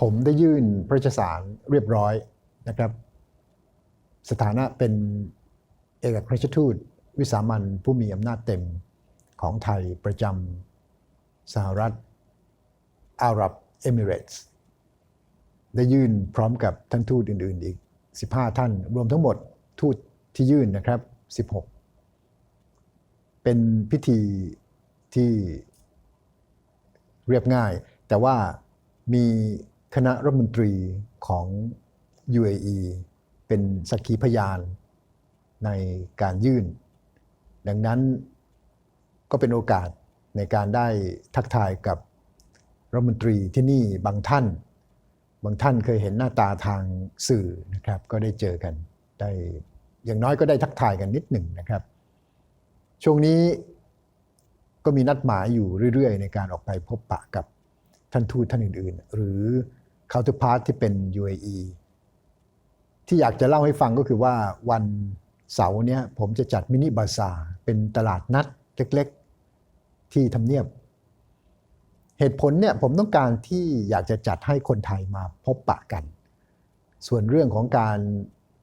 ผมได้ยื่นพระราชสารเรียบร้อยนะครับ สถานะเป็นเอกอัครราชทูต วิสามันผู้มีอำนาจเต็มของไทยประจำสหรัฐอาหรับเอมิเรตส์ได้ยื่นพร้อมกับท่านทูตอื่น ๆ อีก 15 ท่าน รวมทั้งหมดทูตที่ยื่นนะครับ 16 เป็นพิธีที่เรียบง่าย แต่ว่ามี คณะรัฐมนตรีของ UAE เป็นสักขีพยานในการยื่น ดังนั้นก็เป็นโอกาสในการได้ทักทายกับรัฐมนตรีที่นี่บางท่าน บางท่านเคยเห็นหน้าตาทางสื่อนะครับก็ได้เจอกันได้อย่างน้อยก็ได้ทักทายกันนิดหนึ่งนะครับ ช่วงนี้ก็มีนัดหมายอยู่เรื่อยๆ ในการออกไปพบปะกับท่านทูตท่านอื่นๆ หรือ counterpart ที่เป็น UAE ที่อยากจะเล่าให้ฟังก็คือว่าวันเสาร์เนี้ยผมจะจัดมินิบาซาเป็นตลาดนัดเล็กๆ ที่ทำเนียบ เหตุผลเนี่ยผมต้องการที่อยากจะจัดให้คนไทยมาพบปะกัน ส่วนเรื่องของการ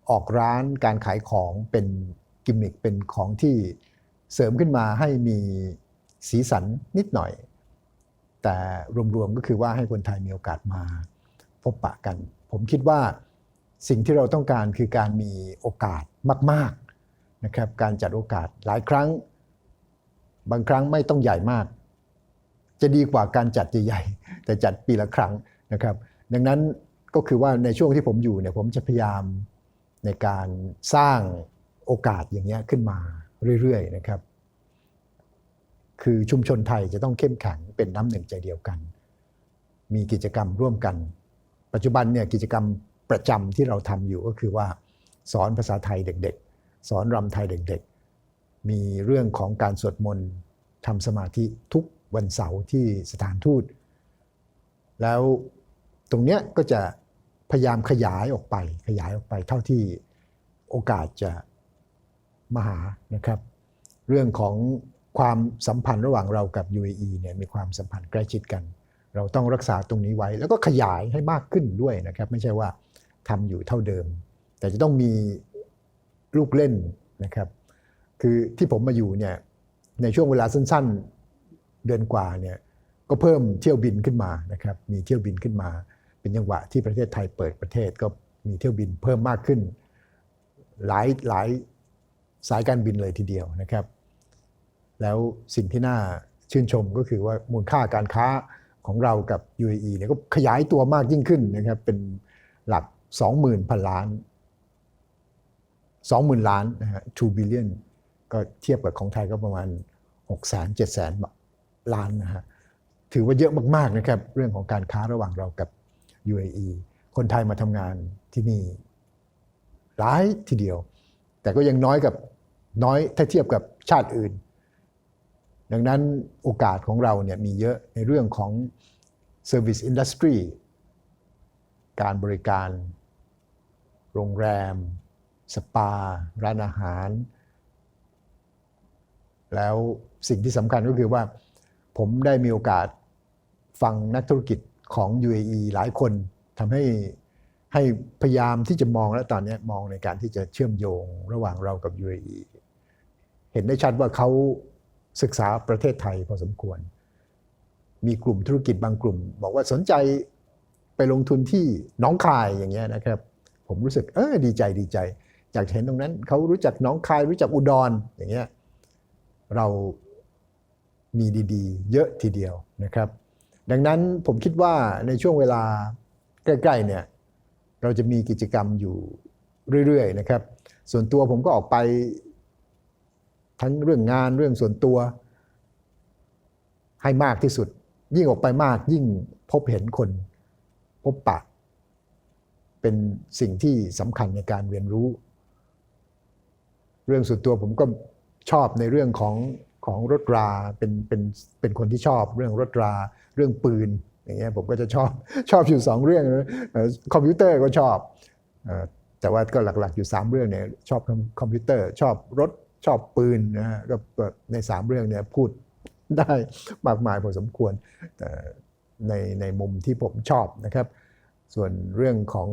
ออกร้านการขายของเป็นกิมมิคเป็นของที่เสริมขึ้นมาให้มีสีสันนิดหน่อย แต่รวมๆก็คือว่าให้คนไทยมีโอกาสมา บปะกัน ผมคิดว่าสิ่งที่เราต้องการคือการมีโอกาสมากๆนะครับการจัดโอกาสหลายครั้ง บางครั้งไม่ต้องใหญ่มาก จะดีกว่าการจัดใหญ่ๆแต่จัดปีละครั้งนะครับ ดังนั้นก็คือว่าในช่วงที่ผมอยู่เนี่ยผมจะพยายามในการสร้างโอกาสอย่างเงี้ยขึ้นมาเรื่อยๆนะครับ คือชุมชนไทยจะต้องเข้มแข็งเป็นน้ำหนึ่งใจเดียวกัน มีกิจกรรมร่วมกัน ปัจจุบันเนี่ยกิจกรรมประจำที่เราทำอยู่ก็คือว่าสอนภาษาไทยเด็กๆ สอนรำไทยเด็กๆ มีเรื่องของการสวดมนต์ทำสมาธิทุกวันเสาร์ที่สถานทูต แล้วตรงเนี้ยก็จะพยายามขยายออกไป ขยายออกไปเท่าที่โอกาสจะมาหานะครับ เรื่องของความสัมพันธ์ระหว่างเรากับ UAE เนี่ยมีความสัมพันธ์ใกล้ชิดกัน เราต้องรักษาตรงนี้ไว้ แล้วก็ขยายให้มากขึ้นด้วยนะครับไม่ใช่ว่าทำอยู่เท่าเดิม แต่จะต้องมีลูกเล่นนะครับคือที่ผมมาอยู่เนี่ยในช่วงเวลาสั้นๆเดือนกว่าเนี่ยก็เพิ่มเที่ยวบินขึ้นมานะครับมีเที่ยวบินขึ้นมา เป็นจังหวะที่ประเทศไทยเปิดประเทศก็มีเที่ยวบินเพิ่มมากขึ้น หลายหลายสายการบินเลยทีเดียวนะครับ แล้วสิ่งที่น่าชื่นชมก็คือว่ามูลค่าการค้า ของเรากับ UAE เนี่ยก็ขยายตัวมากยิ่งขึ้นนะครับเป็นหลัก 20,000พันล้าน 20,000 ล้านนะฮะ2 billion ก็เทียบกับของไทยก็ประมาณ6 0 0 0 0 7 0 0 0ล้านนะฮะถือว่าเยอะมากๆนะครับเรื่องของการค้าระหว่างเรากับ UAE คนไทยมาทำงานที่นี่หลายทีเดียว แต่ก็ยังน้อยกับน้อยถ้าเทียบกับชาติอื่น ดังนั้นโอกาสของเราเนี่ยมีเยอะในเรื่องของ Service Industry การบริการ โรงแรม สปา ร้านอาหาร แล้วสิ่งที่สำคัญก็คือว่า ผมได้มีโอกาสฟังนักธุรกิจของ UAE หลายคนทำให้ให้พยายามที่จะมองและตอนนี้มองในการที่จะเชื่อมโยงระหว่างเรากับ UAE เห็นได้ชัดว่าเขา ศึกษาประเทศไทยพอสมควร มีกลุ่มธุรกิจบางกลุ่ม บอกว่าสนใจไปลงทุนที่น้องคายอย่างเงี้ยนะครับ ผมรู้สึกเออดีใจดีใจอยากเห็นตรงนั้นเขารู้จักน้องคายรู้จักอุดรอย่างเงี้ยเรามีดีๆ เยอะทีเดียวนะครับ ดังนั้นผมคิดว่าในช่วงเวลาใกล้ๆเนี่ยเราจะมีกิจกรรมอยู่เรื่อยๆนะครับ ส่วนตัวผมก็ออกไป ทั้งเรื่องงานเรื่องส่วนตัว ให้มากที่สุด ยิ่งออกไปมากยิ่งพบเห็นคน พบปะ เป็นสิ่งที่สำคัญในการเรียนรู้ เรื่องส่วนตัวผมก็ชอบในเรื่องของของรถราเป็นเป็นเป็นคนที่ชอบเรื่องรถราเรื่องปืนอย่างเงี้ยผมก็จะชอบชอบอยู่สองเรื่องคอมพิวเตอร์ก็ชอบแต่ว่าก็หลักๆอยู่ 3 เรื่องเนี่ยชอบคอมพิวเตอร์ ชอบรถ ชอบปืนนะฮะก็ใน3เรื่องเนี่ยพูดได้มากมายพอสมควรในในมุมที่ผมชอบนะครับ ส่วนเรื่องของ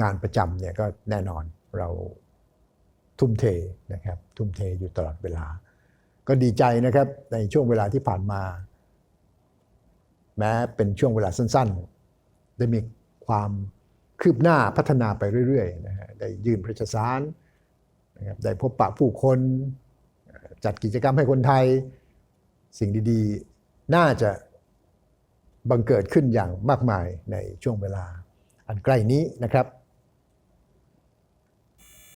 งานประจำเนี่ยก็แน่นอนเราทุ่มเทนะครับทุ่มเทอยู่ตลอดเวลา ก็ดีใจนะครับในช่วงเวลาที่ผ่านมา แม้เป็นช่วงเวลาสั้นๆ ได้มีความคืบหน้าพัฒนาไปเรื่อยๆนะฮะได้ยื่นพระราชสาร นะครับได้พบปะผู้คน จัดกิจกรรมให้คนไทย สิ่งดีๆ น่าจะบังเกิดขึ้นอย่างมากมายในช่วงเวลาอันใกล้นี้นะครับ